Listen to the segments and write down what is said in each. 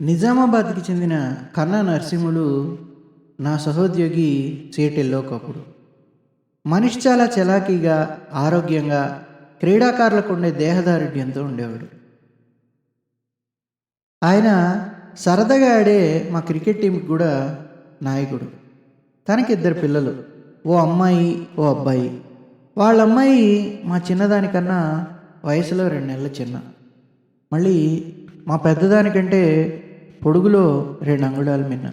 నిజామాబాద్కి చెందిన కన్నా నరసింహులు నా సహోద్యోగి సేటెల్లో ఒకప్పుడు. మనిషి చాలా చలాకీగా ఆరోగ్యంగా క్రీడాకారులకు ఉండే దేహదారుఢ్యంతో ఉండేవాడు. ఆయన సరదాగా ఆడే మా క్రికెట్ టీంకి కూడా నాయకుడు. తనకి ఇద్దరు పిల్లలు ఓ అమ్మాయి ఓ అబ్బాయి. వాళ్ళ అమ్మాయి మా చిన్నదానికన్నా వయసులో రెండు నెలల చిన్న. మళ్ళీ మా పెద్దదానికంటే పొడుగులో రెండు అంగుళాలు మిన్న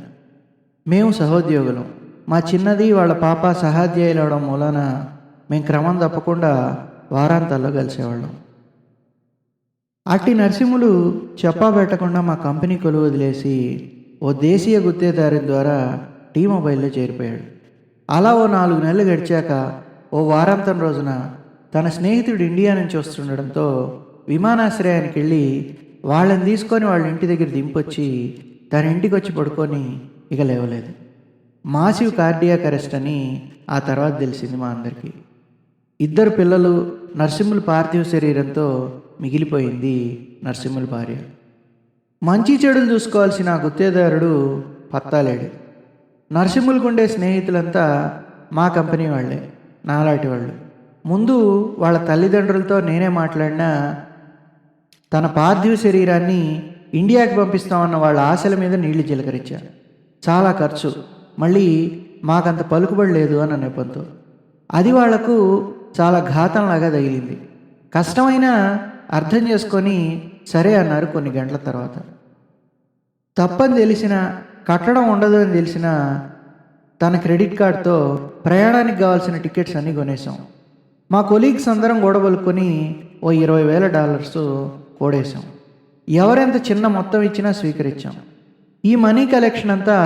మేము సహోద్యోగులం. మా చిన్నది వాళ్ళ పాప సహాధ్యాయులు అవడం మూలాన మేము క్రమం తప్పకుండా వారాంతాల్లో కలిసేవాళ్ళం. అట్టి నరసింహులు చెప్పా పెట్టకుండా మా కంపెనీ కొలువు వదిలేసి ఓ దేశీయ గుత్తేదారి ద్వారా టీ మొబైల్లో చేరిపోయాడు. అలా ఓ నాలుగు నెలలు గడిచాక ఓ వారాంతం రోజున తన స్నేహితుడు ఇండియా నుంచి వస్తుండడంతో విమానాశ్రయానికి వెళ్ళి వాళ్ళని తీసుకొని వాళ్ళ ఇంటి దగ్గర దింపొచ్చి తన ఇంటికి వచ్చి పడుకొని ఇక లేవలేదు. మాసివ్ కార్డియాక్ అరెస్ట్ అని ఆ తర్వాత తెలిసింది మా అందరికీ. ఇద్దరు పిల్లలు నరసింహుల పార్థివ శరీరంతో మిగిలిపోయింది నరసింహుల భార్య. మంచి చెడులు చూసుకోవాల్సిన ఆ గుత్తేదారుడు పత్తాలేడు. నరసింహులకుండే స్నేహితులంతా మా కంపెనీ వాళ్ళే నాలాంటి వాళ్ళు. ముందు వాళ్ళ తల్లిదండ్రులతో నేనే మాట్లాడినా తన పార్థివ శరీరాన్ని ఇండియాకి పంపిస్తామన్న వాళ్ళ ఆశల మీద నీళ్ళు చిలకరించా చాలా ఖర్చు. మళ్ళీ మాకంత పలుకుబడి లేదు అన్న నెపంతో. అది వాళ్ళకు చాలా ఘాతంలాగా తగిలింది. కష్టమైనా అర్థం చేసుకొని సరే అన్నారు కొన్ని గంటల తర్వాత. తప్పని తెలిసిన కట్టడం ఉండదు అని తెలిసిన తన క్రెడిట్ కార్డ్తో ప్రయాణానికి కావాల్సిన టికెట్స్ అన్నీ కొనేసాం మా కొలీగ్స్ అందరం గొడవలుకొని ఓ ఇరవై వేల డాలర్స్ ఓడేశాం ఎవరెంత చిన్న మొత్తం ఇచ్చినా స్వీకరించాం. ఈ మనీ కలెక్షన్ అంతా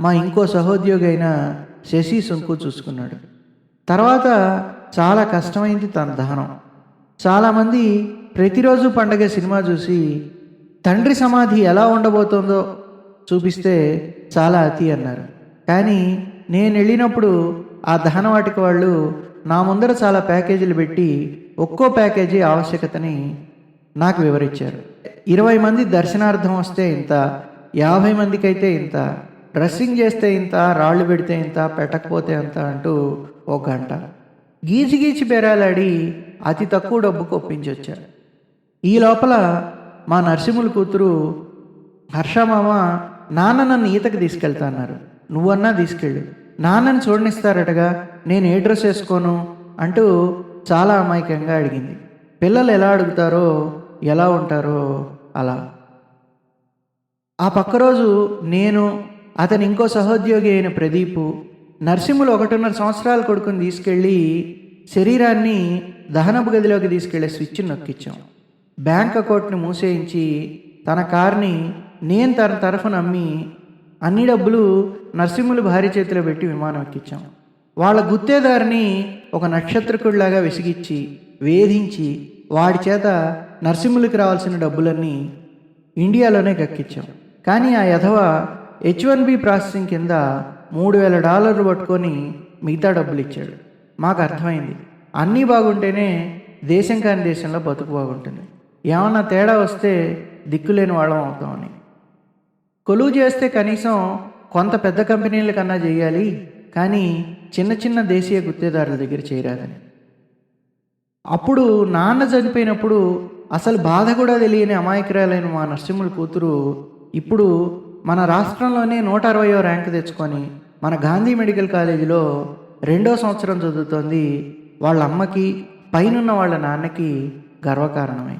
మా ఇంకో సహోద్యోగి అయిన శశి సుంకు చూసుకున్నాడు. తర్వాత చాలా కష్టమైంది తన దహనం. చాలామంది ప్రతిరోజు పండగ సినిమా చూసి తండ్రి సమాధి ఎలా ఉండబోతోందో చూపిస్తే చాలా అతి అన్నారు. కానీ నేను వెళ్ళినప్పుడు ఆ దహనవాటిక వాళ్ళు నా ముందర చాలా ప్యాకేజీలు పెట్టి ఒక్కో ప్యాకేజీ ఆవశ్యకతని నాకు వివరించారు. ఇరవై మంది దర్శనార్థం వస్తే ఇంత యాభై మందికి అయితే ఇంత డ్రెస్సింగ్ చేస్తే ఇంత రాళ్ళు పెడితే ఇంత పెట్టకపోతే ఎంత అంటూ ఒక గంట. గీచి గీచి బేరాలాడి అతి తక్కువ డబ్బుకు ఒప్పించొచ్చారు. ఈ లోపల మా నరసింహుల కూతురు హర్షమామ నాన్న నన్ను ఈతకు తీసుకెళ్తా అన్నారు నువ్వన్నా తీసుకెళ్ళు. నాన్నని చూడనిస్తారటగా నేను ఏ డ్రెస్ వేసుకోను అంటూ చాలా అమాయకంగా అడిగింది. పిల్లలు ఎలా అడుగుతారో ఎలా ఉంటారో అలా. ఆ పక్క రోజు నేను అతని ఇంకో సహోద్యోగి అయిన ప్రదీపు నరసింహులు ఒకటిన్నర సంవత్సరాల కొడుకుని తీసుకెళ్ళి శరీరాన్ని దహనపు గదిలోకి తీసుకెళ్ళే స్విచ్ నొక్కించాం బ్యాంక్ అకౌంట్ని మూసేయించి తన కార్ని నేను తన తరఫున అమ్మి అన్ని డబ్బులు నరసింహులు భార్య చేతిలో పెట్టి విమానం ఎక్కించాం వాళ్ళ గుత్తేదారిని ఒక నక్షత్రకుడిలాగా విసిగిచ్చి వేధించి వాడి చేత నర్సింహులకి రావాల్సిన డబ్బులన్నీ ఇండియాలోనే కక్కించాం కానీ ఆ యధవ హెచ్ వన్ బి ప్రాసెసింగ్ కింద మూడు వేల డాలర్లు పట్టుకొని మిగతా డబ్బులు ఇచ్చాడు మాకు అర్థమైంది. అన్నీ బాగుంటేనే దేశం కాని దేశంలో బతుకు బాగుంటుంది. ఏమన్నా తేడా వస్తే దిక్కులేని వాళ్ళం అవుతామని. కొలువు చేస్తే కనీసం కొంత పెద్ద కంపెనీల కన్నా చేయాలి కానీ చిన్న చిన్న దేశీయ గుత్తేదారుల దగ్గర చేరాదని. అప్పుడు నాన్న చనిపోయినప్పుడు అసలు బాధ కూడా తెలియని అమాయకురాలైన మా నరసింహుల కూతురు ఇప్పుడు మన రాష్ట్రంలోనే నూట అరవయో ర్యాంక్ తెచ్చుకొని మన గాంధీ మెడికల్ కాలేజీలో రెండో సంవత్సరం చదువుతోంది. వాళ్ళ అమ్మకి పైనున్న వాళ్ళ నాన్నకి గర్వకారణమే.